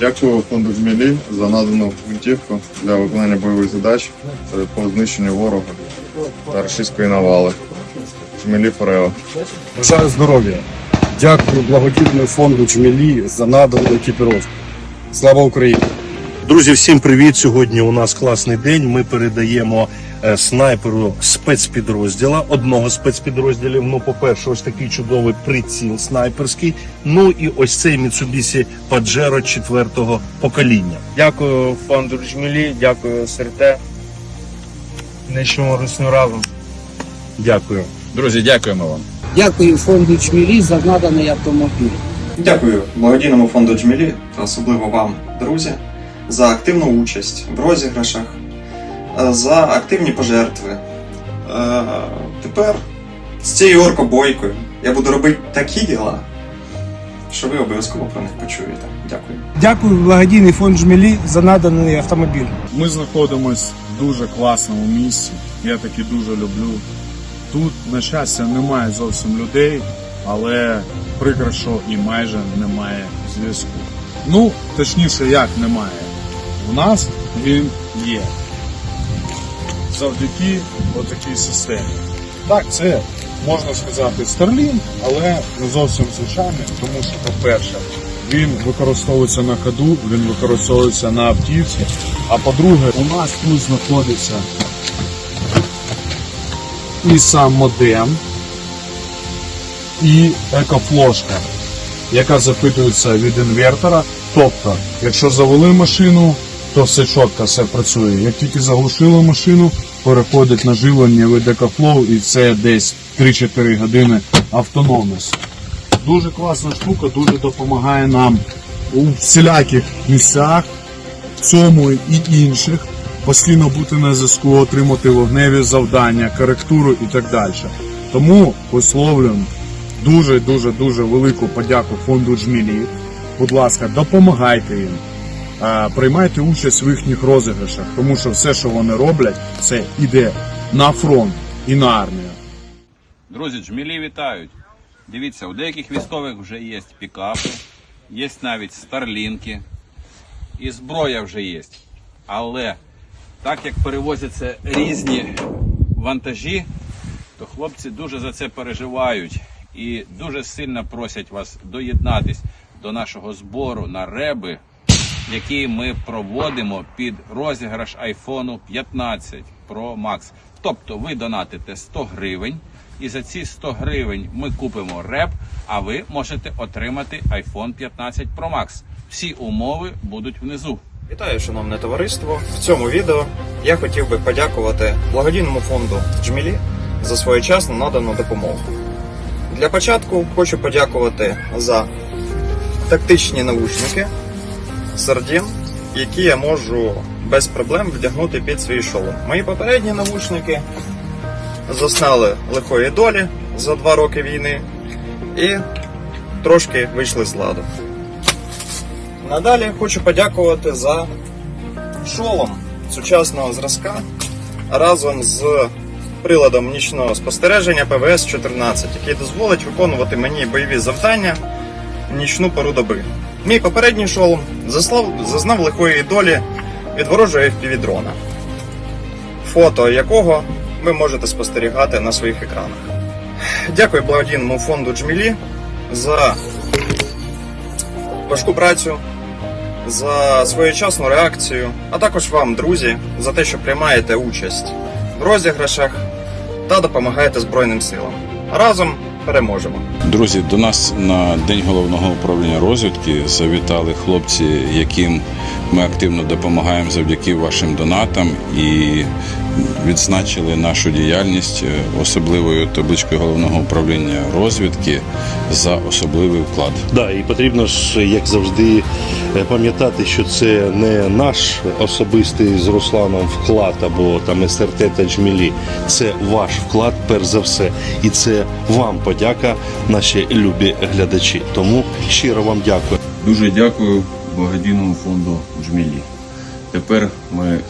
Дякую фонду Жмілі за надану пунктівку для виконання бойових задач по знищенню ворога та російської навали. «Змілі Форео. Бажаю здоров'я. Дякую благодійному фонду Джмілі за надану екіпіровку. Слава Україні! Друзі, всім привіт! Сьогодні у нас класний день. Ми передаємо е, снайперу спецпідрозділа, одного спецпідрозділів. Ну, по-перше, ось такий чудовий приціл снайперський. Ну і ось цей Mitsubishi Pajero четвертого покоління. Дякую фонду Джмілі, дякую СРТ. Нищимо русню разом. Дякую. Друзі, дякуємо вам. Дякую фонду Чмілі за наданий автомобіль. Дякую благодійному фонду Джмілі та особливо вам, друзі, за активну участь в розіграшах, е, за активні пожертви. Е, Тепер з цією оркобойкою я буду робити такі діла, що ви обов'язково про них почуєте. Дякую. Дякую благодійний фонд Жмілі за наданий автомобіль. Ми знаходимось в дуже класному місці. Я таки дуже люблю. Тут, на щастя, немає зовсім людей, але прикро, що і майже немає зв'язку. Ну, точніше, як немає. У нас він є. Завдяки отакій системі. Так, це можна сказати Starlink, але не зовсім звичайний, тому що, по-перше, він використовується на ходу, він використовується на автівці. А по-друге, у нас тут знаходиться і сам модем, і екофлошка, яка запитується від інвертора. Тобто, якщо завели машину, то все чітко, все працює. Як тільки заглушили машину, переходить на живлення екофлоу і це десь 3-4 години автономність. Дуже класна штука, дуже допомагає нам у всіляких місцях, цьому і інших, постійно бути на зв'язку, отримати вогневі завдання, коректуру і так далі. Тому висловлюємо дуже дуже дуже велику подяку фонду Джмілі. Будь ласка, допомагайте їм. Приймайте участь в їхніх розіграшах, тому що все, що вони роблять, це іде на фронт і на армію. Друзі, джмілі вітають. Дивіться, у деяких військових вже є пікапи, є навіть старлінки, і зброя вже є. Але так як перевозяться різні вантажі, то хлопці дуже за це переживають і дуже сильно просять вас доєднатись до нашого збору на реби, який ми проводимо під розіграш iPhone 15 Pro Max. Тобто ви донатите 100 гривень, і за ці 100 гривень ми купимо реп, а ви можете отримати iPhone 15 Pro Max. Всі умови будуть внизу. Вітаю, шановне товариство. В цьому відео я хотів би подякувати благодійному фонду Джмілі за своєчасно надану допомогу. Для початку хочу подякувати за тактичні навушники Sardin, які я можу без проблем вдягнути під свій шолом. Мої попередні навушники зазнали лихої долі за два роки війни і трошки вийшли з ладу. Надалі хочу подякувати за шолом сучасного зразка разом з приладом нічного спостереження ПВС-14, який дозволить виконувати мені бойові завдання в нічну пору доби. Мій попередній шолом заслав, зазнав лихої долі від ворожого FPV-дрона, фото якого ви можете спостерігати на своїх екранах. Дякую благодійному фонду Джмілі за важку працю, за своєчасну реакцію, а також вам, друзі, за те, що приймаєте участь в розіграшах та допомагаєте Збройним силам. Разом переможемо! Друзі, до нас на день головного управління розвідки завітали хлопці, яким ми активно допомагаємо завдяки вашим донатам і відзначили нашу діяльність е, особливою табличкою головного управління розвідки за особливий вклад. Да, і потрібно ж, як завжди, е, пам'ятати, що це не наш особистий з Русланом вклад або там СРТ та Джмілі. Це ваш вклад, перш за все. І це вам подяка, наші любі глядачі. Тому щиро вам дякую. Дуже дякую благодійному фонду Джмілі. Тепер ми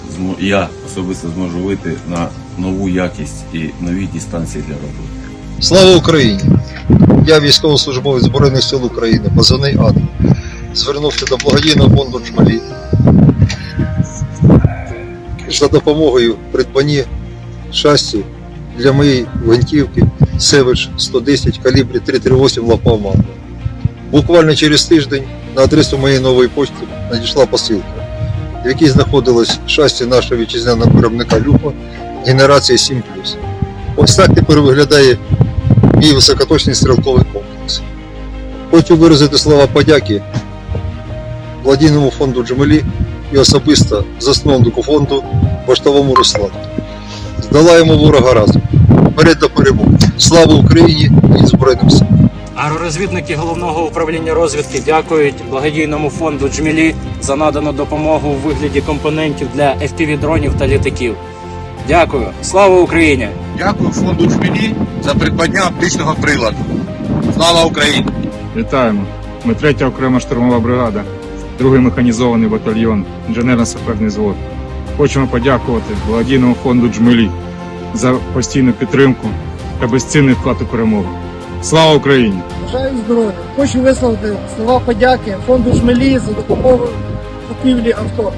я особисто зможу вийти на нову якість і нові дистанції для роботи. Слава Україні! Я військовослужбовець Збройних сил України, позивний АД. звернувся до благодійного фонду Джмалі за допомогою в придбанні шасі для моєї гвинтівки Севич 110 калібрі 338 лапа Буквально через тиждень на адресу моєї нової почти надійшла посилка, в якій знаходилось шасі нашого вітчизняного виробника Люпа генерації 7 Ось так тепер виглядає мій високоточний стрілковий комплекс. Хочу виразити слова подяки благодійному фонду Джемелі і особисто засновнику фонду Баштовому Руслану. Здолаємо ворога разом. Вперед до перемоги. Слава Україні і Збройним силам! Аеророзвідники головного управління розвідки дякують благодійному фонду Джмілі за надану допомогу у вигляді компонентів для FPV-дронів та літаків. Дякую. Слава Україні! Дякую фонду Джмілі за придбання оптичного приладу. Слава Україні! Вітаємо. Ми третя окрема штурмова бригада, другий механізований батальйон, інженерно-саперний звод. Хочемо подякувати благодійному фонду Джмелі за постійну підтримку та безцінний вклад у перемогу. Слава Україні! Бажаю здоров'я. Хочу висловити слова подяки фонду Жмелі за допомогу купівлі авто.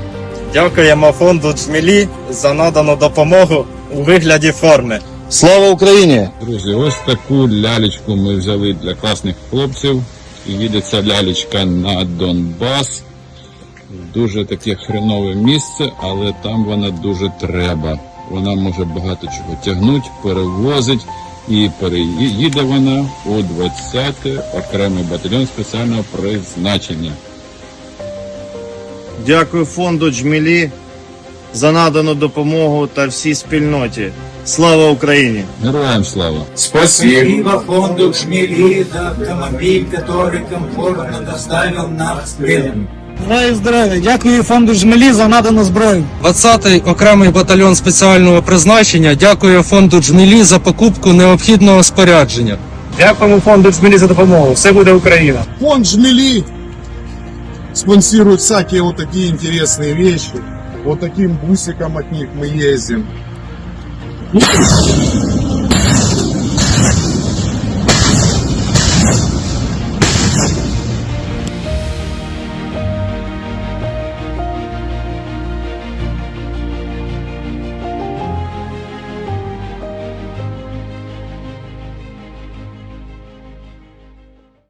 Дякуємо фонду Джмілі за надану допомогу у вигляді форми. Слава Україні! Друзі, ось таку лялечку ми взяли для класних хлопців. І їде ця лялечка на Донбас. Дуже таке хренове місце, але там вона дуже треба. Вона може багато чого тягнути, перевозить. І переїде вона у 20-й окремий батальйон спеціального призначення. Дякую фонду Джмілі за надану допомогу та всій спільноті. Слава Україні! Героям слава! Спасибо фонду Джмілі за автомобіль, який комфортно доставив нас в Крим. Бажаю здоров'я. Дякую фонду Жмелі за надану зброю. 20-й окремий батальйон спеціального призначення дякує фонду Джмілі за покупку необхідного спорядження. Дякуємо фонду Джмілі за допомогу. Все буде Україна! Фонд Жмели спонсирует всякие вот такие интересные вещи. Вот таким бусиком от них мы ездим.